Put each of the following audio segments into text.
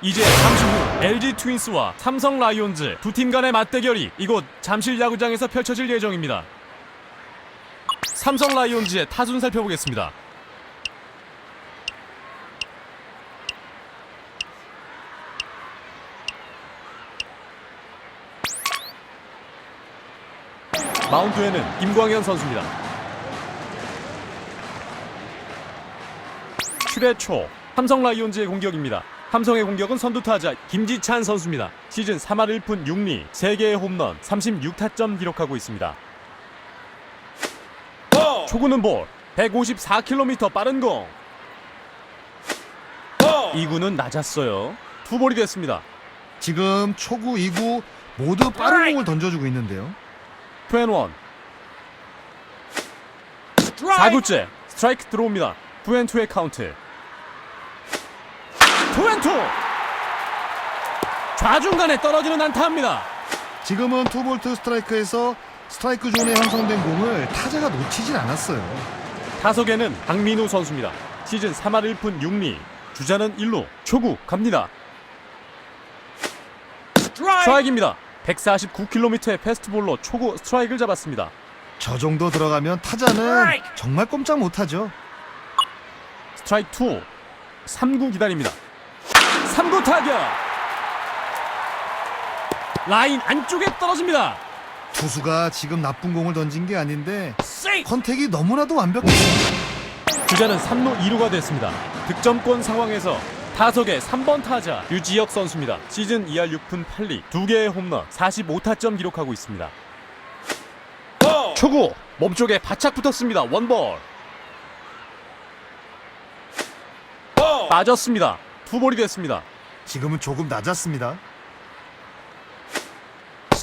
이제 잠시 후 LG 트윈스와 삼성 라이온즈 두 팀 간의 맞대결이 이곳 잠실 야구장에서 펼쳐질 예정입니다. 삼성 라이온즈의 타순 살펴보겠습니다. 마운드에는 김광현 선수입니다. 7회 초 삼성 라이온즈의 공격입니다. 삼성의 공격은 선두타자 김지찬 선수입니다. 시즌 3할 1푼 6리, 3개의 홈런, 36타점 기록하고 있습니다. 초구는 볼, 154km 빠른 공. 2구는 낮았어요. 투볼이 됐습니다. 지금 초구, 2구 모두 빠른 공을 던져주고 있는데요. 투앤원 4구째 스트라이크 들어옵니다. 투앤투의 카운트. 투앤투 좌중간에 떨어지는 안타입니다. 지금은 투볼트 스트라이크에서 스트라이크 존에 형성된 공을 타자가 놓치진 않았어요. 타석에는 박민우 선수입니다. 시즌 3할 1푼 6리 주자는 1루 초구 갑니다. 스트라이크입니다. 149km의 패스트볼로 초구 스트라이크를 잡았습니다. 저 정도 들어가면 타자는 정말 꼼짝 못하죠. 스트라이크 2 3구 기다립니다 3구 타격 라인 안쪽에 떨어집니다. 투수가 지금 나쁜 공을 던진 게 아닌데 컨택이 너무나도 완벽했어요. 주자는 3루 2루가 됐습니다. 득점권 상황에서 타석의 3번 타자 유지혁 선수입니다. 시즌 2할 6푼 8리 2개의 홈런 45타점 기록하고 있습니다. 초구! 몸쪽에 바짝 붙었습니다. 원볼. 빠졌습니다. 투볼이 됐습니다 지금은 조금 낮았습니다.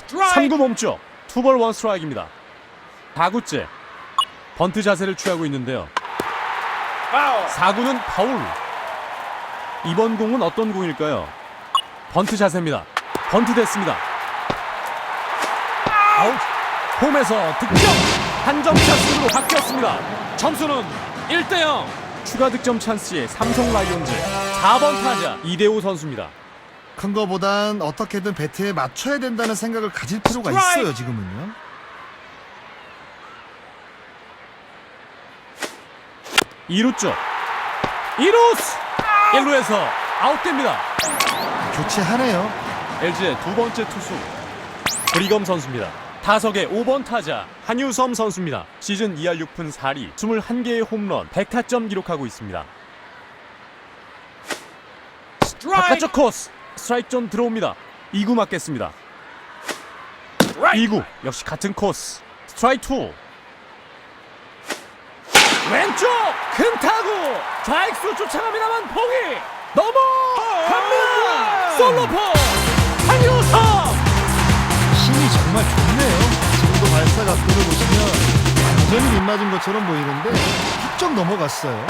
3구 몸쪽 투볼 원 스트라이크입니다. 4구째. 번트 자세를 취하고 있는데요. 4구는 파울. 이번 공은 어떤 공일까요? 번트 자세입니다. 번트 됐습니다. 아웃! 홈에서 득점! 한점 찬스로 바뀌었습니다. 점수는 1대 0 추가 득점 찬스의 삼성 라이온즈 4번 타자 이대호 선수입니다 큰 거보단 어떻게든 배트에 맞춰야 된다는 생각을 가질 필요가 있어요. 지금은요. 이루쪽 2루스 1루에서 아웃됩니다 교체하네요. LG의 두 번째 투수 브리검 선수입니다. 타석의 5번 타자 한유섬 선수입니다. 시즌 2할 6푼 4리 21개의 홈런 100타점 기록하고 있습니다. 바깥쪽 코스. 스트라이크 존 들어옵니다. 2구 맞겠습니다. 2구. 역시 같은 코스. 스트라이크 2 왼쪽. 큰 타구. 좌익수 쫓아갑니다만 봉이 넘어 갑니다. 솔로포. 한유섬 힘이 정말 좋네요. 지금도 발사 각도를 보시면 완전히 빗 맞은 것처럼 보이는데 훌쩍 넘어갔어요.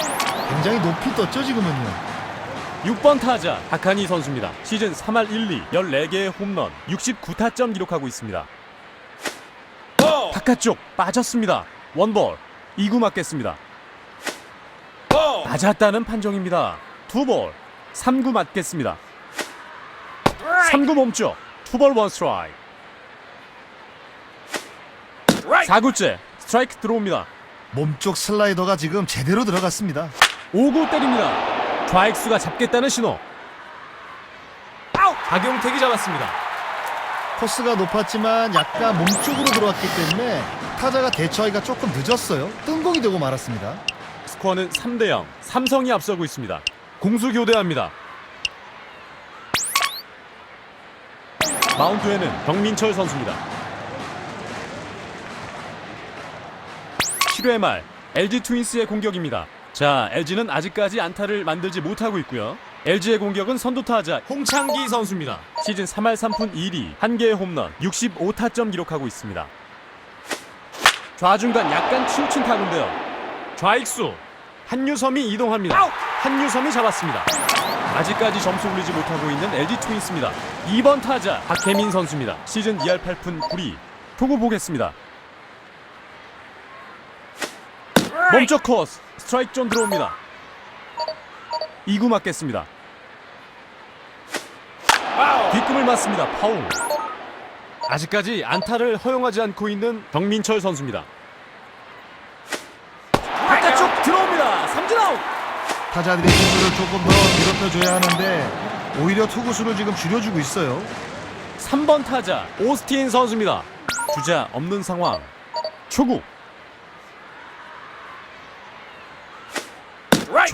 굉장히 높이 떴죠 지금은요. 6번 타자 박한희 선수입니다. 시즌 3할 1, 2 14개의 홈런 69타점 기록하고 있습니다. 바깥쪽 빠졌습니다. 원볼 2구 맞겠습니다. 맞았다는 판정입니다. 두볼 3구 맞겠습니다. 3구 몸쪽 투볼 원 스트라이크 4구째 스트라이크 들어옵니다. 몸쪽 슬라이더가 지금 제대로 들어갔습니다. 5구 때립니다. 좌익수가 잡겠다는 신호. 박용택이 잡았습니다. 코스가 높았지만 약간 몸쪽으로 들어왔기 때문에 타자가 대처하기가 조금 늦었어요. 뜬공이 되고 말았습니다. 스코어는 3대 0. 삼성이 앞서고 있습니다. 공수 교대합니다. 마운드에는 정민철 선수입니다. 7회 말 LG 트윈스의 공격입니다. 자, LG는 아직까지 안타를 만들지 못하고 있고요. LG의 공격은 선두 타자 홍창기 선수입니다. 시즌 3할 3푼 1리, 1개의 홈런, 65타점 기록하고 있습니다. 좌중간 약간 치우친 타구인데요. 좌익수 한유섬이 이동합니다. 한유섬이 잡았습니다. 아직까지 점수 올리지 못하고 있는 LG 트윈스입니다. 2번 타자 박혜민 선수입니다. 시즌 2할 8푼 9리. 투구 보겠습니다. 몸쪽 코스 스트라이크 존 들어옵니다. 2구 맞겠습니다. 맞습니다. 파울. 아직까지 안타를 허용하지 않고 있는 정민철 선수입니다. 바깥쪽 들어옵니다. 삼진 아웃. 타자들이 투수를 조금 더 괴롭혀줘야 하는데 오히려 투구수를 지금 줄여주고 있어요. 3번 타자 오스틴 선수입니다. 주자 없는 상황. 초구.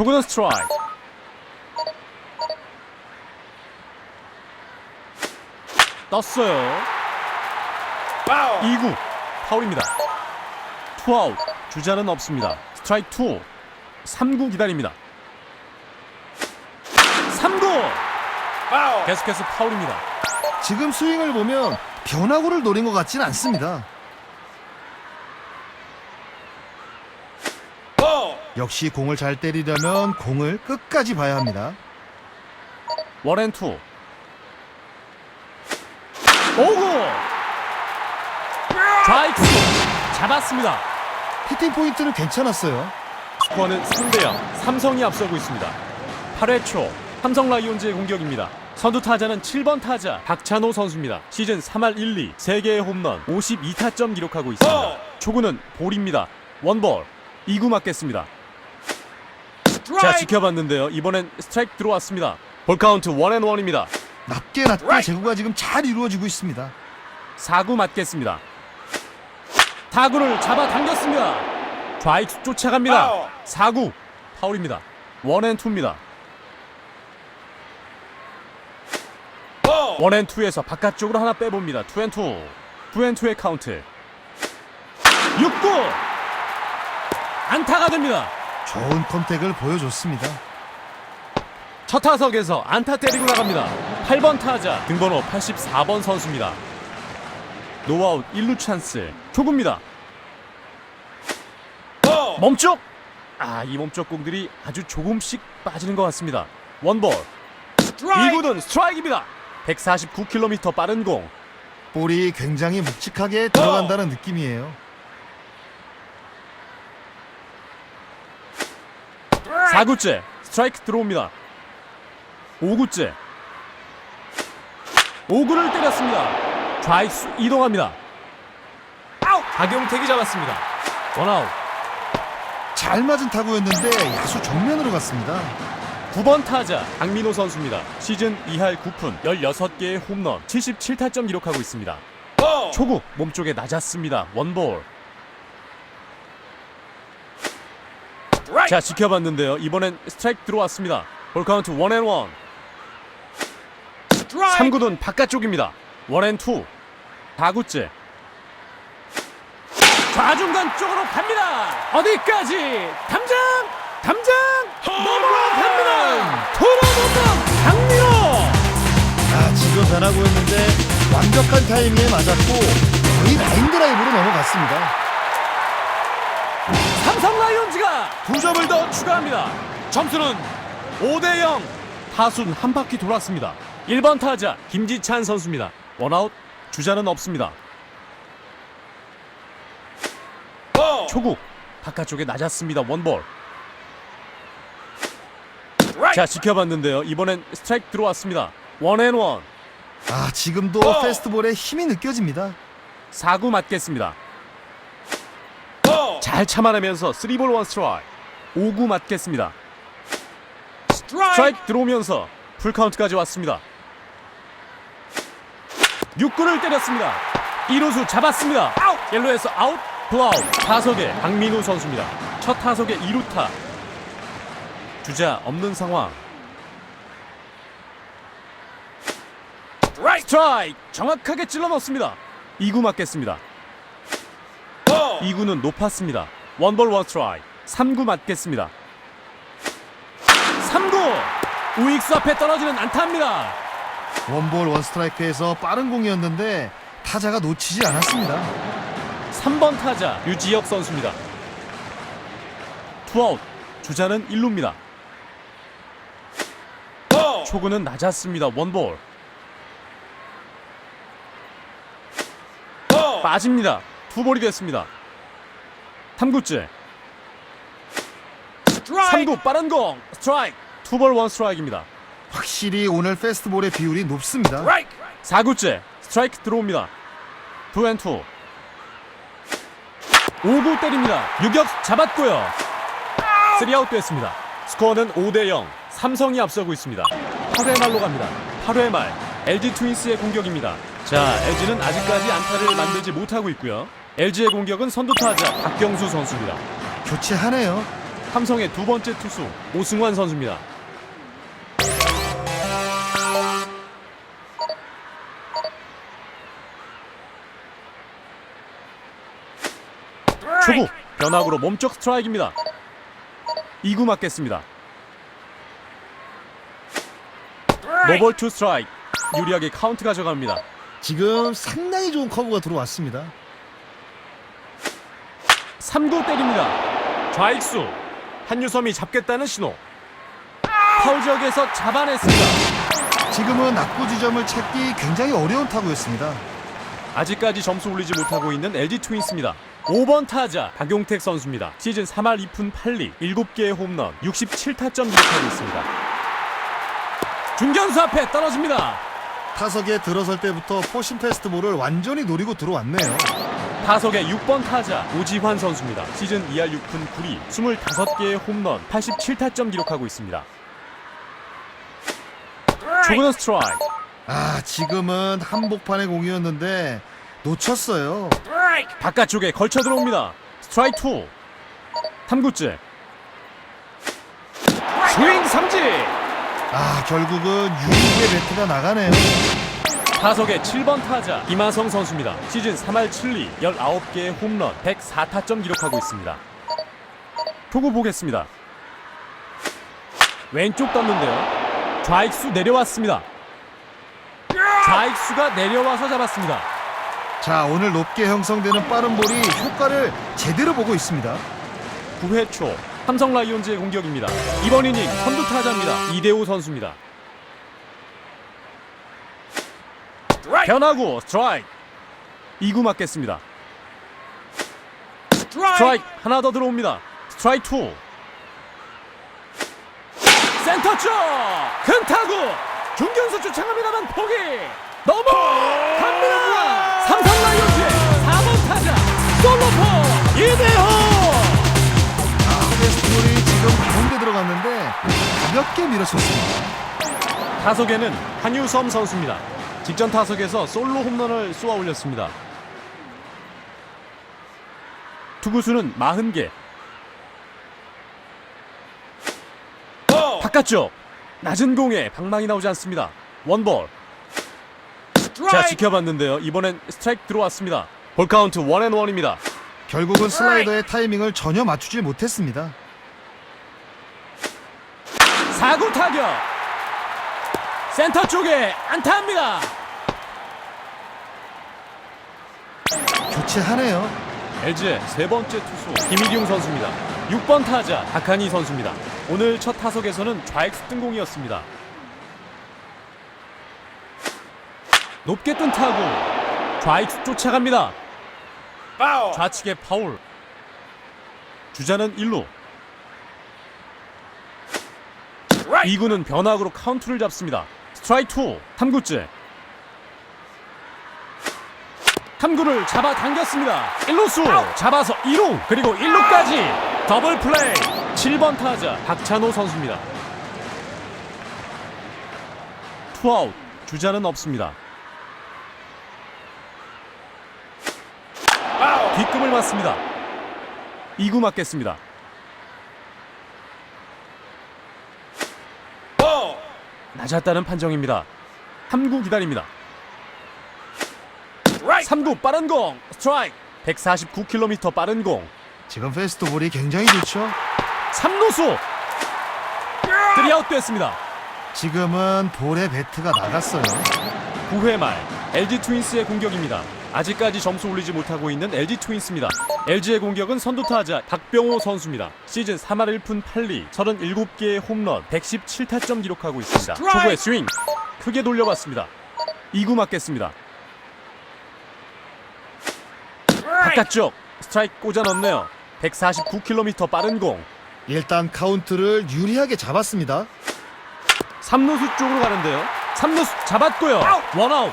초구는 스트라이크. 떴어요. 2구 파울입니다. 투아웃 주자는 없습니다. 스트라이크 2. 3구 기다립니다. 3구 계속해서 파울입니다. 지금 스윙을 보면 변화구를 노린 것 같진 않습니다. 역시 공을 잘 때리려면 공을 끝까지 봐야 합니다. 원앤투. 오구! 좌익수 잡았습니다. 히팅 포인트는 괜찮았어요. 스코어는 3대0 삼성이 앞서고 있습니다. 8회 초 삼성 라이온즈의 공격입니다. 선두 타자는 7번 타자 박찬호 선수입니다. 시즌 3할 1, 2 3개의 홈런 52타점 기록하고 있습니다. 초구는 볼입니다. 원볼. 2구 맞겠습니다 자 지켜봤는데요 이번엔 스트라이크 들어왔습니다 볼 카운트 원앤 원입니다 낮게 낮게 제구가 지금 잘 이루어지고 있습니다. 4구 맞겠습니다. 타구를 잡아 당겼습니다. 좌익수 쫓아갑니다. 4구 파울입니다. 원앤투입니다. 원앤투에서 바깥쪽으로 하나 빼봅니다. 투앤투 투앤투의 카운트 6구 안타가 됩니다. 좋은 컨택을 보여줬습니다. 첫 타석에서 안타 때리고 나갑니다. 8번 타자 등번호 84번 선수입니다. 노아웃 1루 찬스 초구입니다. 몸쪽! 아, 이 몸쪽 공들이 아주 조금씩 빠지는 것 같습니다. 원볼 2구는 스트라이크입니다. 149km 빠른 공 볼이 굉장히 묵직하게 들어간다는 느낌이에요. 4구째 스트라이크 들어옵니다. 5구째 5구를 때렸습니다. 좌익수 이동합니다. 박용택이 잡았습니다. 원아웃 잘 맞은 타구였는데 야수 정면으로 갔습니다. 9번 타자 강민호 선수입니다. 시즌 2할 9푼 16개의 홈런 77타점 기록하고 있습니다. 초구 몸쪽에 낮았습니다. 원볼. 자 지켜봤는데요. 이번엔 스트라이크 들어왔습니다. 볼 카운트 원앤원. 3구는 바깥쪽입니다. 원앤투. 4구째. 좌중간 쪽으로 갑니다. 어디까지? 담장! 담장! 넘어갑니다. 돌아보면 강민호. 아, 지금 변하고 있는데 완벽한 타이밍에 맞았고 거의 라인 드라이브로 넘어갔습니다. 삼성 라이온즈가 두 점을 더 추가합니다. 점수는 5대 0. 타순 한 바퀴 돌았습니다. 1번 타자 김지찬 선수입니다. 원아웃 주자는 없습니다. 초구 바깥쪽에 낮았습니다. 원볼. 자 지켜봤는데요. 이번엔 스트라이크 들어왔습니다. 원앤원. 아, 지금도 페스트볼에 힘이 느껴집니다. 4구 맞겠습니다. 잘 참아내면서 3볼 1 스트라이크 5구 맞겠습니다. 스트라이크 들어오면서 풀카운트까지 왔습니다. 6구를 때렸습니다. 1루수 잡았습니다. 옐로에서 아웃 블아웃 타석에 박민우 선수입니다. 첫 타석에 2루타 주자 없는 상황 스트라이크 정확하게 찔러 넣습니다. 2구 맞겠습니다. 2구는 높았습니다. 원볼 원 스트라이크 3구 맞겠습니다. 3구 우익수 앞에 떨어지는 안타입니다. 원볼 원스트라이크에서 빠른 공이었는데 타자가 놓치지 않았습니다. 3번 타자 유지혁 선수입니다. 투아웃 주자는 1루입니다. 초구는 낮았습니다. 원볼 빠집니다. 투볼이 됐습니다. 3구째 3구 빠른 공 스트라이크 투볼 원 스트라이크입니다. 확실히 오늘 페스트볼의 비율이 높습니다. 4구째 스트라이크 들어옵니다. 투앤투 5구 때립니다. 유격 잡았고요. 3아웃 됐습니다. 스코어는 5대0 삼성이 앞서고 있습니다. 8회 말로 갑니다. 8회 말 LG 트윈스의 공격입니다. 자 LG는 아직까지 안타를 만들지 못하고 있고요. LG의 공격은 선두 타자 박경수 선수입니다. 교체하네요. 삼성의 두 번째 투수 오승환 선수입니다. 초구 변화구로 몸쪽 스트라이크입니다. 2구 맞겠습니다. 노볼 투 스트라이크 유리하게 카운트 가져갑니다. 지금 상당히 좋은 커브가 들어왔습니다. 3구 때립니다. 좌익수 한유섬이 잡겠다는 신호. 파울 지역에서 잡아냈습니다. 지금은 낙구 지점을 찾기 굉장히 어려운 타구였습니다. 아직까지 점수 올리지 못하고 있는 LG 트윈스입니다. 5번 타자 박용택 선수입니다. 시즌 3할 2푼 8리 7개의 홈런 67타점 기록하고 있습니다. 중견수 앞에 떨어집니다. 타석에 들어설 때부터 포신 페스트 볼을 완전히 노리고 들어왔네요. 타석의 6번 타자 오지환 선수입니다. 시즌 2할 6푼 9리 25개의 홈런 87타점 기록하고 있습니다. 초구는 스트라이크 아 지금은 한복판의 공이었는데 놓쳤어요. 바깥쪽에 걸쳐 들어옵니다. 스트라이크 2 3구째 스윙 삼진 아 결국은 유익의 배트가 나가네요. 타석의 7번 타자 김하성 선수입니다. 시즌 3할 7리 19개의 홈런 104타점 기록하고 있습니다. 투구 보겠습니다. 왼쪽 떴는데요. 좌익수 내려왔습니다. 좌익수가 내려와서 잡았습니다. 자 오늘 높게 형성되는 빠른 볼이 효과를 제대로 보고 있습니다. 9회 초 삼성 라이온즈의 공격입니다. 이번 이닝 선두 타자입니다. 이대호 선수입니다. 변화구 스트라이크! 2구 맞겠습니다. 스트라이크! 하나 더 들어옵니다. 스트라이크 2 센터 쪽큰 타구! 중견수 쫓아갑니다만 포기! 넘어 갑니다. 삼성 라이온즈의 4번 타자! 솔로포! 이대호! 아 페스트볼이 지금 가운데 들어갔는데 가볍게 밀어쳤습니다. 타석에는 한유섬 선수입니다. 직전 타석에서 솔로 홈런을 쏘아 올렸습니다. 투구수는 40개. 바깥쪽 낮은 공에 방망이 나오지 않습니다. 원볼. 자 지켜봤는데요. 이번엔 스트라이크 들어왔습니다. 볼 카운트 원앤 원입니다. 결국은 슬라이더의 타이밍을 전혀 맞추지 못했습니다. 4구 타격. 센터 쪽에 안타합니다. 교체하네요. LG의 세 번째 투수 김일용 선수입니다. 6번 타자 박한희 선수입니다. 오늘 첫 타석에서는 좌익수 뜬공이었습니다. 높게 뜬 타구 좌익수 쫓아갑니다. 좌측의 파울. 주자는 1루. 2구는 변화구로 카운트를 잡습니다. 스트라이크 2 3구째. 3구를 잡아 당겼습니다. 1루수 잡아서 2루 그리고 1루까지 더블 플레이 7번 타자 박찬호 선수입니다. 투아웃 주자는 없습니다. 뒷금을 맞습니다. 2구 맞겠습니다. 낮았다는 판정입니다. 3구 기다립니다. 3구 빠른 공 스트라이크 149km 빠른 공 지금 페스트 볼이 굉장히 좋죠. 3루수 3아웃 됐습니다. 지금은 볼의 배트가 나갔어요. 9회 말 LG 트윈스의 공격입니다. 아직까지 점수 올리지 못하고 있는 LG 트윈스입니다. LG의 공격은 선두 타자 박병호 선수입니다. 시즌 3할 1푼 8리 37개의 홈런 117타점 기록하고 있습니다. 초구의 스윙 크게 돌려봤습니다. 2구 맞겠습니다. 바깥쪽 스트라이크 꽂아 넣네요. 149km 빠른 공 일단 카운트를 유리하게 잡았습니다. 3루수 쪽으로 가는데요. 3루수 잡았고요. 원아웃.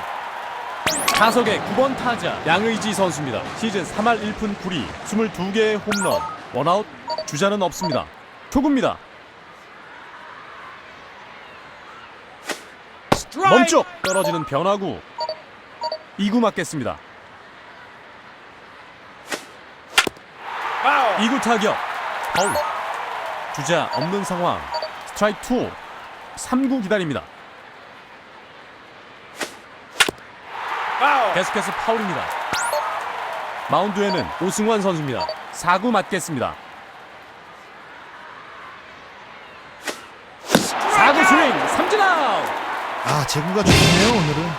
타석의 9번 타자 양의지 선수입니다. 시즌 3할 1푼 9리 22개의 홈런. 원아웃 주자는 없습니다. 초구입니다. 멈춰! 떨어지는 변화구. 2구 맞겠습니다. 2구 타격. 파울. 주자 없는 상황. 스트라이크 2 3구 기다립니다 계속해서 파울입니다 마운드에는 오승환 선수입니다 4구 맞겠습니다 4구 스윙 삼진 아웃 아 제구가 좋네요 오늘은.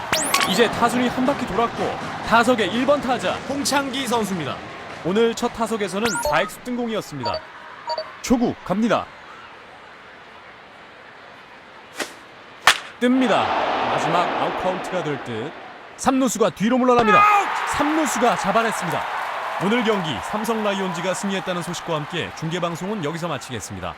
이제 타순이 한 바퀴 돌았고 타석의 1번 타자 홍창기 선수입니다. 오늘 첫 타석에서는 좌익수 뜬공이었습니다. 초구 갑니다. 뜹니다. 마지막 아웃 카운트가 될 듯. 3루수가 뒤로 물러납니다. 3루수가 잡아냈습니다. 오늘 경기 삼성 라이온즈가 승리했다는 소식과 함께 중계 방송은 여기서 마치겠습니다.